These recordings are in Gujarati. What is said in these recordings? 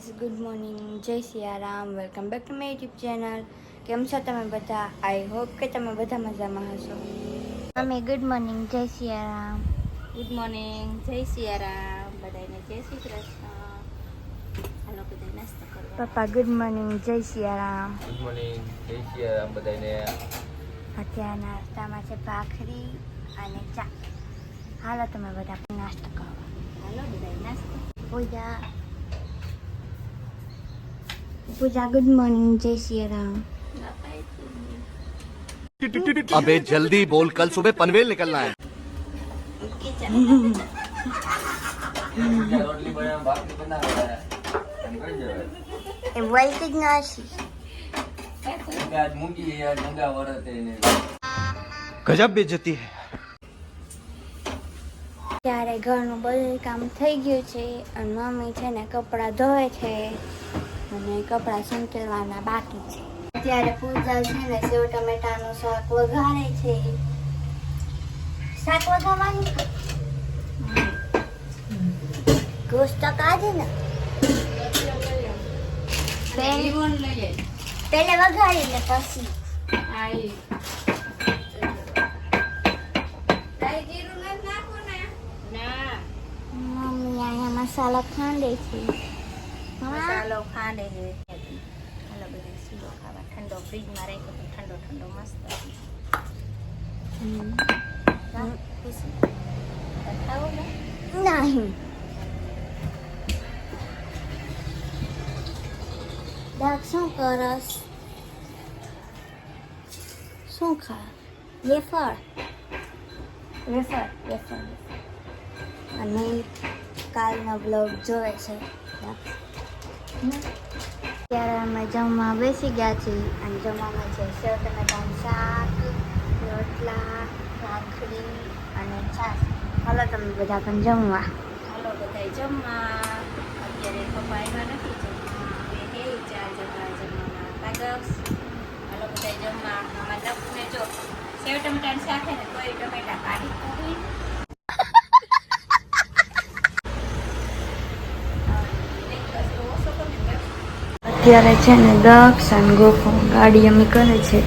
ગાઈઝ ગુડ મોર્નિંગ જય Siyaram welcome back to my YouTube channel કેમ છો તમે બધા આઈ હોપ કે તમે બધા મજામાં હશો અમે ગુડ મોર્નિંગ જય સિયારામ ગુડ મોર્નિંગ જય સિયારામ બધાને જય શ્રી કૃષ્ણ હાલો બધા નાસ્તો પપ્પા ગુડ મોર્નિંગ જય સિયારામ ગુડ મોર્નિંગ જય સિયારામ બધાને અત્યારે નાસ્તામાં છે ભાખરી અને ચા હાલો તમે બધા નાસ્તો કરો હાલો બધા નાસ્તો પૂજા પૂજા ગુડ મોર્નિંગ જય સિયારામ अबे जल्दी बोल कल सुबह पनवेल निकलना है રોટલી બનાવ ભાખરી બનાવે એમ કરી દેવાય. એ બોલતી જ નથી કે આજ મૂકી આજ મંગા વરત એને गजब बेइज्जती है ત્યારે ઘરનું બધું કામ થઈ ગયું છે અને મમ્મી છે ને કપડાં ધોવે છે અને કપડાં સંકેલવાના બાકી છે. અત્યારે પૂજા છે ને સેવ ટમેટાનું શાક વઘારે છે. શાક વઘારવાનું તો કાઢે ને. પેલે વઘારી ને? પછી મમ્મી અહીંયા મસાલો ખાંડે છે. મસાલો ખાંડે છે. હાલો બધું સીરો ખાવા. ઠંડો ફ્રીજમાં રાખ્યો તો ઠંડો ઠંડો મસ્ત નહીં. દાગ શું કરસ? શું ખા? વેફર? વેફર વેફર અને કાલનો બ્લોગ જોવે છે. ત્યારે અમે જમવા બેસી ગયા છીએ અને જમવામાં છે સેવ ટમેટાનું શાક, રોટલા, ભાખરી અને છાશ. હાલો તમે બધા પણ જમવા. હાલો બધા જમવા. અત્યારે પપ્પા એમાં નથી જમવા. ચાર જમવા જમવાના કાગસ હાલો બધા જમવા. આમાં લખને જો સેવ ટમેટાનું શાક હે ને તોય ટમેટા કાઢી કાઢી અત્યારે છે ને દક્ષ અને ગોખો ગાડી અમે કરે છે.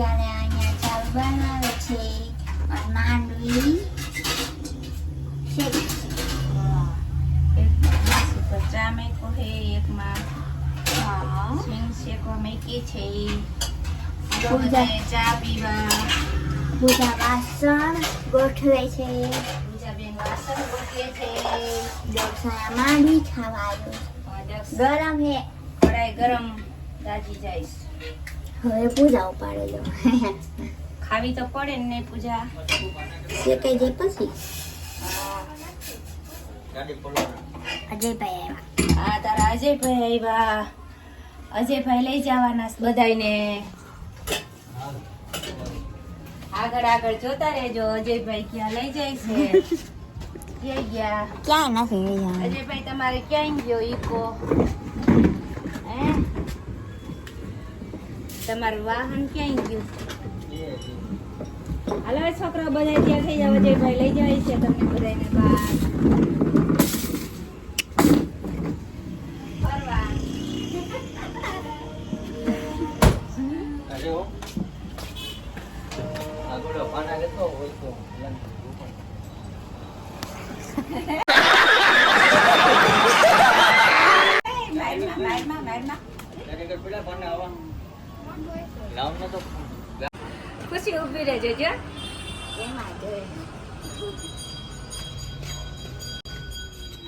અત્યારે અહીંયા ચાલ બનાવે છે અને માંડવી ચા મેકો હે એકમાં સિંગ શેકો મેકી છે પૂજા. ચા પીવા બધા વાસણ ગોઠવે છે પૂજાબેન વાસણ ગોઠવે છે દક્ષાયા માંડવી ખાવા આવ્યો દક્ષ ગરમ હે કડાઈ ગરમ દાજી જઈશ હવે પૂજા ઉપાડે જો ખાવી તો પડે ને પૂજા? શેકાઈ જાય પછી? અજયભાઈ આવ્યા. હા તારા અજયભાઈ આવ્યા. અજયભાઈ લઈ જવાના બધાને આગળ આગળ જોતા રહેજો અજયભાઈ ક્યાં લઈ જાય છે? ક્યાં ગયા? ક્યાં નથી અજયભાઈ તમારે ક્યાંય ગયો ઈકો? હે? તમારું વાહન ક્યાંય ગયું? હાલો હવે છોકરાઓ બધા ત્યાં થઈ જાવ જે ભાઈ લઈ જવાય છે તમને બધાને બારમાં બારમાં બારમાં તારે ઘર પેલા પાના આવા. તો ખુશી ઊભી રહેજો જો. એમાં જોઈ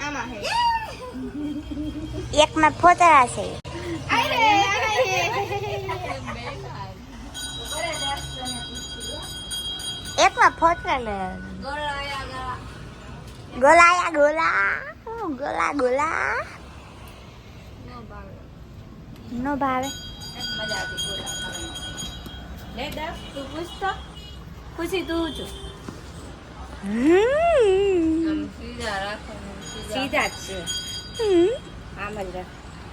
આમાં હે. એકમાં ફોતરા છે. એકમાં ફોતરા લે ગોલાયા ગોલા. ગોલા ગોલા. નો ભાવે. મજા આવતી ગોળા ખાવાની. લે દસ તું પૂછતો ખુશી તું છું સીધા રાખવાનું સીધા. જ છે. હમ. આમ જ રાખ.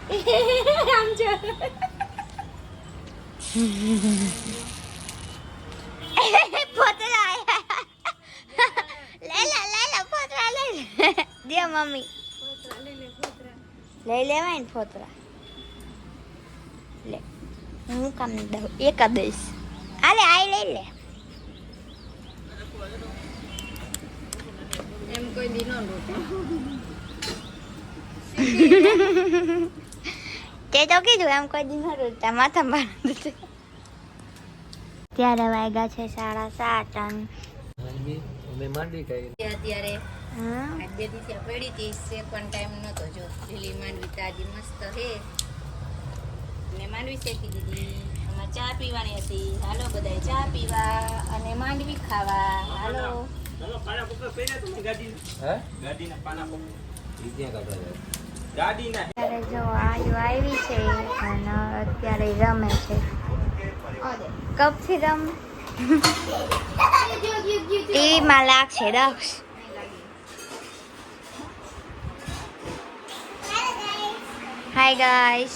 આમ છે ફોતરા લે લે લે લે ફોતરા લે લે. દે મમ્મી. લઈ લેવાય ને ફોતરા. હું કામ દઉં એક દઈશ આલે આ લઈ લે એમ કોઈ દી તે તો કીધું એમ કોઈ દિન રૂટા માથા મારું ત્યારે વાગ્યા છે સાડા સાત અને અત્યારે હમ, આજ બે દિવસે પડી હતી સે પણ ટાઈમ નતો જો લીલી માંડવી તાજી મસ્ત હે ને માંડવી શેકી દીધી. એમાં ચા પીવાની હતી. હાલો બધાય ચા પીવા અને માંડવી ખાવા. હાલો. જો આયુ આવી છે અને અત્યારે રમે છે. કપથી રમ. ટીવીમાં લાગશે રક્ષ હાય ગાઈસ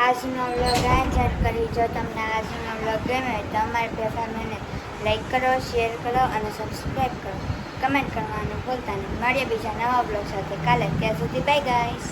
આજનો વ્લોગ આ ચેક કરી. જો તમને આજનો વ્લોગ ગમે તો અમારી બે ફેમિલીને લાઈક કરો શેર કરો અને સબસ્ક્રાઈબ કરો. કમેન્ટ કરવાનું ભૂલતા નહીં. મળીએ બીજા નવા બ્લોગ સાથે. કાલે ત્યાં સુધી બાય ગાઈસ